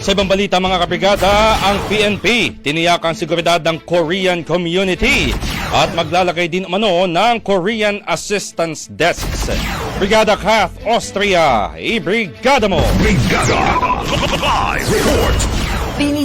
Sa ibang balita mga kabrigada, ang PNP tiniyak ang seguridad ng Korean community at maglalagay din umano ng Korean Assistance Desks. Brigada Kath Austria, i-brigada mo! Brigada!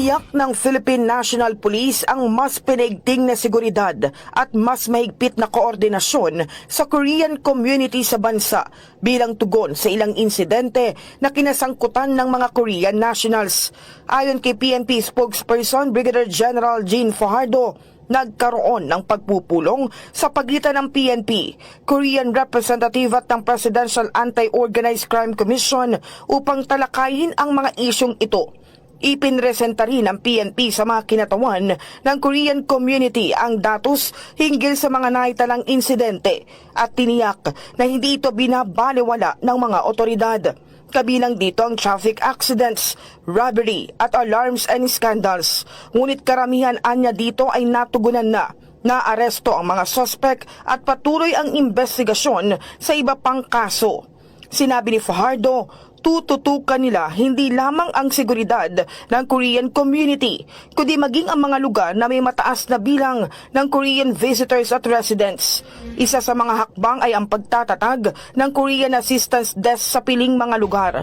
Tiniyak ng Philippine National Police ang mas pinaigting na seguridad at mas mahigpit na koordinasyon sa Korean community sa bansa bilang tugon sa ilang insidente na kinasangkutan ng mga Korean nationals. Ayon kay PNP spokesperson Brigadier General Jean Fajardo, nagkaroon ng pagpupulong sa pagitan ng PNP, Korean Representative at ng Presidential Anti-Organized Crime Commission upang talakayin ang mga isyong ito. Ipinresenta rin ng PNP sa mga kinatawan ng Korean community ang datos hinggil sa mga naitalang insidente at tiniyak na hindi ito binabaliwala ng mga otoridad. Kabilang dito ang traffic accidents, robbery at alarms and scandals. Ngunit karamihan anya dito ay natugunan na. Naaresto ang mga sospek at patuloy ang investigasyon sa iba pang kaso. Sinabi ni Fajardo, tututukan nila hindi lamang ang seguridad ng Korean community, kundi maging ang mga lugar na may mataas na bilang ng Korean visitors at residents. Isa sa mga hakbang ay ang pagtatatag ng Korean Assistance Desk sa piling mga lugar.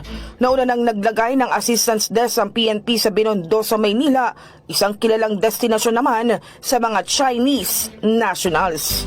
Nauna nang naglagay ng assistance desk ang PNP sa Binondo sa Maynila, isang kilalang destinasyon naman sa mga Chinese nationals.